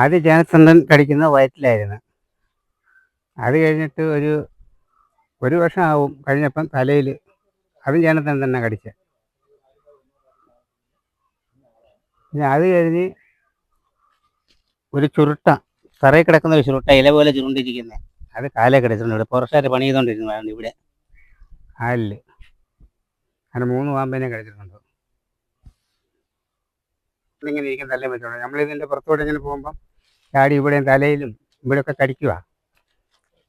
ആദ്യം ജനസന്ധൻ കടിക്കുന്ന വയറ്റിലായിരുന്നു. അത് കഴിഞ്ഞിട്ട് ഒരു ഒരു വർഷം ആവും കഴിഞ്ഞപ്പം തലയിൽ അതും ജനസന്ധൻ തന്നെ കടിച്ച. പിന്നെ അത് കഴിഞ്ഞ് ഒരു ചുരുട്ട തറയിൽ കിടക്കുന്ന ഒരു ചുരുട്ട ഇല പോലെ ചുരുണ്ടിരിക്കുന്നത് അത് കാലേ കിടച്ചിട്ടുണ്ട്. ഇവിടെ പുറത്തുകാർ പണി ചെയ്തുകൊണ്ടിരുന്നതാണ് ഇവിടെ. കാലിൽ അങ്ങനെ മൂന്ന് പാമ്പിനെ കടിച്ചിട്ടുണ്ട്. ഇങ്ങനെ ഇരിക്കുന്ന തല്ലേ പറ്റുള്ളൂ നമ്മളിതിന്റെ പുറത്തോട്ട് ഇങ്ങനെ പോകുമ്പം ചാടി ഇവിടെയും തലയിലും ഇവിടെയൊക്കെ കടിക്കുക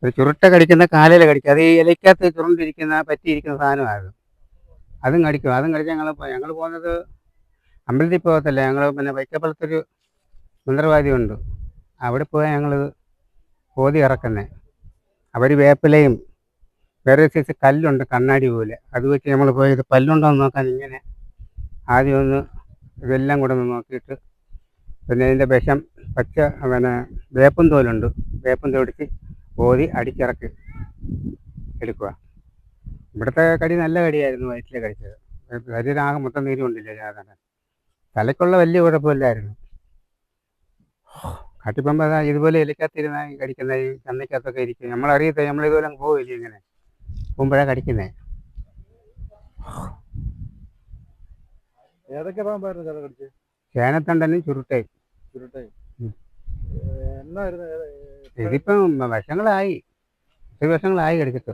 ഒരു ചുരുട്ട കടിക്കുന്ന കാലയിൽ കടിക്കുക. അത് ഈ ഇലയ്ക്കകത്ത് ചുരുണ്ടിരിക്കുന്ന പറ്റിയിരിക്കുന്ന സാധനമായിരുന്നു. അതും കടിക്കും. അതും കടിച്ച് ഞങ്ങൾ ഞങ്ങൾ പോകുന്നത് അമ്പലത്തിൽ പോകത്തില്ല. ഞങ്ങൾ പിന്നെ വൈക്കപ്പുറത്തൊരു മന്ത്രവാദിയുണ്ട് അവിടെ പോയാൽ ഞങ്ങൾ ഓതി ഇറക്കുന്നത് അവർ വേപ്പിലയും വേറെ സൈസ് കല്ലുണ്ട് കണ്ണാടി പോലെ. അത് വെച്ച് നമ്മൾ പോയത് പല്ലുണ്ടോ എന്ന് നോക്കാൻ ഇങ്ങനെ ആദ്യം ഒന്ന് ഇതെല്ലാം കൂടെ ഒന്ന് നോക്കിയിട്ട് പിന്നെ ഇതിന്റെ വിഷം പച്ച പിന്നെ വേപ്പും തോലുണ്ട്. വേപ്പും തോടിച്ച് ഓതി അടിച്ചിറക്കി എടുക്കുക. ഇവിടുത്തെ കടി നല്ല കടിയായിരുന്നു വയറ്റിൽ കടിച്ചത് ശരീരമാകെ മൊത്തം നീര് കൊണ്ടില്ല സാധാരണ തലയ്ക്കുള്ള വലിയ കുഴപ്പമില്ലായിരുന്നു. കാട്ടിപ്പമ്പ ഇതുപോലെ ഇലക്കകത്തിരുന്ന കടിക്കുന്ന ഈ ചന്തയ്ക്കകത്തൊക്കെ ഇരിക്കും. നമ്മളറിയത്തെ നമ്മളിതുപോലെ അങ്ങ് പോവില്ല ഇങ്ങനെ. പോകുമ്പോഴാണ് കടിക്കുന്നത് ഏതൊക്കെ പാമ്പായിരുന്നു ചേനത്തണ്ടനും ചുരുട്ടയും. ഇതിപ്പം വശങ്ങളായി ഒത്തിരി വശങ്ങളായി കടിച്ചിട്ട്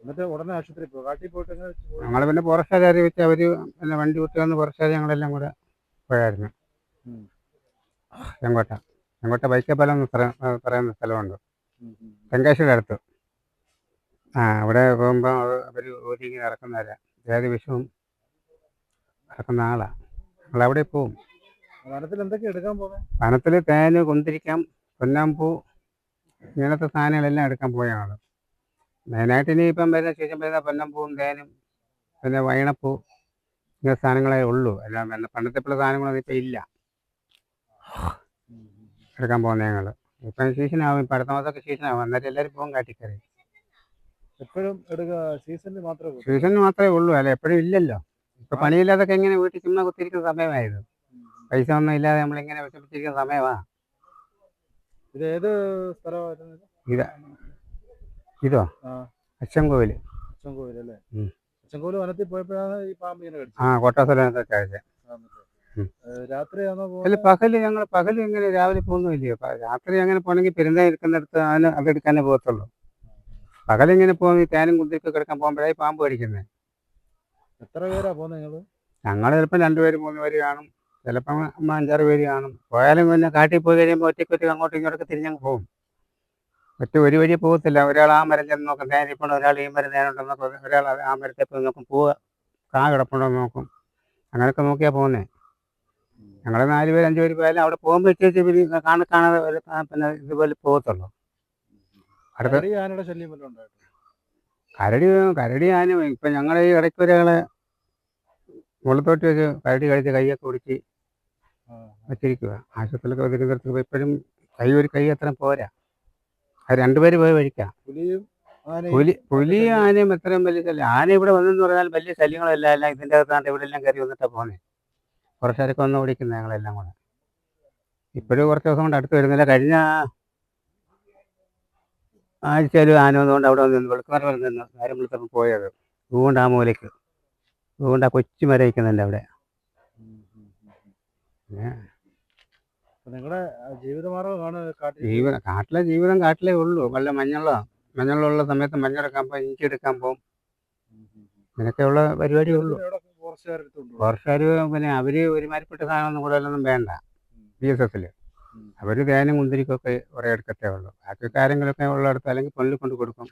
എന്നിട്ട് ഉടനെ ആശുപത്രി പോയി. കാട്ടിൽ പോയിട്ട് എങ്ങനെ വെച്ച് പോയി? ഞങ്ങൾ പിന്നെ ഫോറസ്റ്റുകാരെ അറിയിച്ച് അവർ പിന്നെ വണ്ടി വിട്ട് വന്ന് ഫോറസ്റ്റുകാർ ഞങ്ങളെല്ലാം കൂടെ പോയായിരുന്നു. ചെങ്കോട്ട. ചെങ്കോട്ട ബൈക്കപ്പാലം എന്ന് പറയുന്ന സ്ഥലമുണ്ട്. തെങ്കാശിയുടെ അടുത്ത്. ആ അവിടെ പോകുമ്പോൾ അവർ ഒരുങ്ങി ഇറക്കുന്നവരാ ഏത് വിഷവും ഇറക്കുന്ന ആളാണ് നമ്മളവിടെ പോവും. വനത്തിൽ എന്തൊക്കെ എടുക്കാൻ പോകുന്നത് വനത്തിൽ തേന് കൊന്തിരിക്കാം പൊന്നാമ്പൂ ഇങ്ങനത്തെ സാധനങ്ങളെല്ലാം എടുക്കാൻ പോയാണ് മെയിനായിട്ട് ഇനി ഇപ്പം വരുന്ന ശേഷം വരുന്ന പൊന്നമ്പൂവും തേനും പിന്നെ വൈണപ്പൂ ഇങ്ങനെ സാധനങ്ങളേ ഉള്ളൂ. പിന്നെ പണ്ടത്തെ പോലെ സാധനങ്ങളൊന്നും ഇപ്പം ഇല്ല. എടുക്കാൻ പോകുന്ന ഞങ്ങൾ ഇപ്പം സീസണാവും ഇപ്പം അടുത്ത മാസമൊക്കെ സീസണാവും എന്നിട്ട് എല്ലാവരും പോകും കാട്ടിക്കറി. എപ്പോഴും എടുക്കുക സീസണിൽ മാത്രമേ മാത്രമേ ഉള്ളൂ. അല്ല എപ്പോഴും ഇല്ലല്ലോ. ഇപ്പം പണിയില്ലാതൊക്കെ ഇങ്ങനെ വീട്ടിൽ ചുമ്മാ കുത്തിരിക്കുന്ന സമയമായത് പൈസ ഒന്നും ഇല്ലാതെ നമ്മളിങ്ങനെ വിഷമിച്ചിരിക്കുന്ന സമയമാ. ഇത് ഏത് സ്ഥലമായിരുന്നു ഇത്? ഇതോ അച്ചൻകോവിൽ അച്ചൻകോവിൽ അല്ലേ. അച്ചൻകോവിൽ വനത്തിൽ പോയപ്പോഴാണ് ഈ പാമ്പ് കടിച്ചത്. ആ കോട്ടാസ്ഥലത്തെ കാഴ്ച. ആ, മറ്റേ. രാത്രിയാണോ അല്ല പകൽ ഞങ്ങൾ പകൽ ഇങ്ങനെ രാവിലെ പോകുന്നില്ലയോ രാത്രി അങ്ങനെ പോകണമെങ്കിൽ പെരുന്നാൾ എടുക്കുന്നിടത്ത് അതിന് അതെടുക്കാനേ പോകത്തുള്ളൂ. പകലിങ്ങനെ പോകുന്ന ഈ തേനും കുന്തിരിക്ക് കിടക്കാൻ പോകുമ്പോഴായി പാമ്പ് കടിക്കുന്നത് എത്ര പേരാ പോകുന്നത് നിങ്ങൾ? ഞങ്ങൾ ചിലപ്പോൾ രണ്ടുപേരും മൂന്നുപേര് കാണും. ചിലപ്പം അമ്മ അഞ്ചാറ് പേര് കാണും. പോയാലും പിന്നെ കാട്ടിൽ പോയി കഴിയുമ്പോൾ ഒറ്റയ്ക്ക് ഒറ്റ അങ്ങോട്ടും ഇങ്ങോട്ടൊക്കെ തിരിഞ്ഞങ്ങ് പോകും ഒറ്റ ഒരു വഴി പോകത്തില്ല. ഒരാൾ ആ മരം ചെന്ന് നോക്കും. നേരെ ഇരിപ്പുണ്ടോ. ഒരാൾ ഈ മരം നേരെ നോക്കും ഒരാൾ ആ മരത്തെ പോയി നോക്കും. പൂവ് കാ കിടപ്പുണ്ടോ നോക്കും. അങ്ങനെയൊക്കെ നോക്കിയാൽ പോകുന്നേ ഞങ്ങൾ നാല് പേര് അഞ്ച് പേര് പോയാലും അവിടെ പോകുമ്പോൾ വെച്ച് പിന്നെ കാണാൻ കാണാതെ പിന്നെ ഇതുപോലെ പോകത്തുള്ളൂ. അടുത്ത കരടി കരടി ആന ഇപ്പം ഞങ്ങൾ ഈ ഇടയ്ക്ക് ഒരാളെ മുളത്തോട്ട് വെച്ച് കരടി കഴിച്ച് കൈയൊക്കെ ഒടിച്ച്. വെച്ചിരിക്കുക. ആശുപത്രിയിലൊക്കെ ഒതുക്കുന്നിടത്ത് ഇപ്പോഴും കൈ ഒരു കൈ അത്ര പോരാ. അത് രണ്ടുപേര് പോയി വഴിക്കാം. പുലി പുലി ആനയും എത്രയും വലിയ ശല്യം ആന ഇവിടെ വന്നെന്ന് പറഞ്ഞാൽ വലിയ ശല്യങ്ങളല്ല എല്ലാം ഇതിന്റെ അകത്താണ്ട് ഇവിടെ എല്ലാം കയറി വന്നിട്ടാണ് പോകുന്നത് കുറച്ചേരൊക്കെ വന്ന് ഓടിക്കുന്നത് ഞങ്ങളെല്ലാം കൂടെ. ഇപ്പോഴും കുറച്ച് ദിവസം കൊണ്ട് അടുത്ത് വരുന്നില്ല. കഴിഞ്ഞ ആഴ്ചയിൽ ആന വന്നുകൊണ്ട് അവിടെ വന്ന് വെളുക്കാറ് വന്നിരുന്നു നേരം വിളിച്ചപ്പോൾ പോയത്. അതുകൊണ്ട് ആ മൂലയ്ക്ക്. അതുകൊണ്ട് ആ കൊച്ചു മരം അവിടെ. നിങ്ങളുടെ കാട്ടിൽ കാട്ടിലെ ജീവിതം കാട്ടിലേ ഉള്ളൂ. വല്ല മഞ്ഞളോ മഞ്ഞളുള്ള സമയത്ത് മഞ്ഞെടുക്കാൻ പോകും ഇഞ്ചി എടുക്കാൻ പോകും. ഇങ്ങനെയൊക്കെയുള്ള പരിപാടിയേ ഉള്ളൂ. ഫോറസ്റ്റുകാർ പിന്നെ അവർ ഒരുമാതിരിപ്പെട്ട സാധനം കൂടുതലൊന്നും വേണ്ട. ബി എസ് എഫിൽ അവർ അവർ തേനും കുന്തിരിക്കൊക്കെ കുറേ എടുക്കത്തേ ഉള്ളൂ. ബാക്കിയൊക്കെ ആരെങ്കിലുമൊക്കെ ഉള്ളിടത്ത് അല്ലെങ്കിൽ പൊന്നിൽ കൊണ്ട് കൊടുക്കും.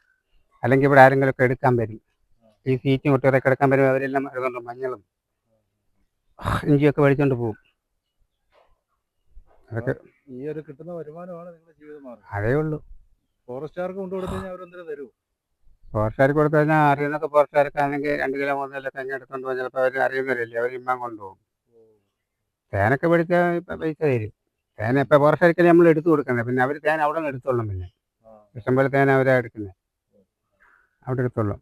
അല്ലെങ്കിൽ ഇവിടെ ആരെങ്കിലുമൊക്കെ എടുക്കാൻ വരും. ഈ സീറ്റും കുട്ടികളൊക്കെ എടുക്കാൻ വരും. അവരെല്ലാം മഞ്ഞളും ഇഞ്ചിയൊക്കെ മേടിച്ചോണ്ട് പോകും അതൊക്കെ ഈ ഒരു കിട്ടുന്ന വരുമാനമാണ് നിങ്ങളുടെ ജീവിതമാർഗം അതേ ഉള്ളൂ. ഫോറസ്റ്റുകാർക്ക് കൊണ്ടു കൊടുത്തു കഴിഞ്ഞാൽ അവരെന്തിനു തരും? ഫോറസ്റ്റുകാർക്ക് കൊടുത്തു കഴിഞ്ഞാൽ അറിയുന്നൊക്കെ ഫോറസ്റ്റുകാർക്കാണെങ്കിൽ രണ്ട് കിലോ മൂന്ന് കിലോ തെങ്ങ് എടുത്തോണ്ട് പോകാൻ ചിലപ്പോൾ അവർ അറിയുന്നവരല്ലേ? അവർ ഇമ്മാൻ കൊണ്ടുപോകും. തേനൊക്കെ പിടിച്ചാൽ ഇപ്പം പൈസ തരും. തേന ഇപ്പം ഫോറസ്റ്റുകാർക്കല്ലേ നമ്മൾ എടുത്തു കൊടുക്കുന്നത് പിന്നെ അവർ തേൻ അവിടെ നിന്ന് എടുത്തോളും പിന്നെ. ഇഷ്ടംപോലെ തേന അവരാ എടുക്കുന്നത് അവിടെ എടുത്തോളും.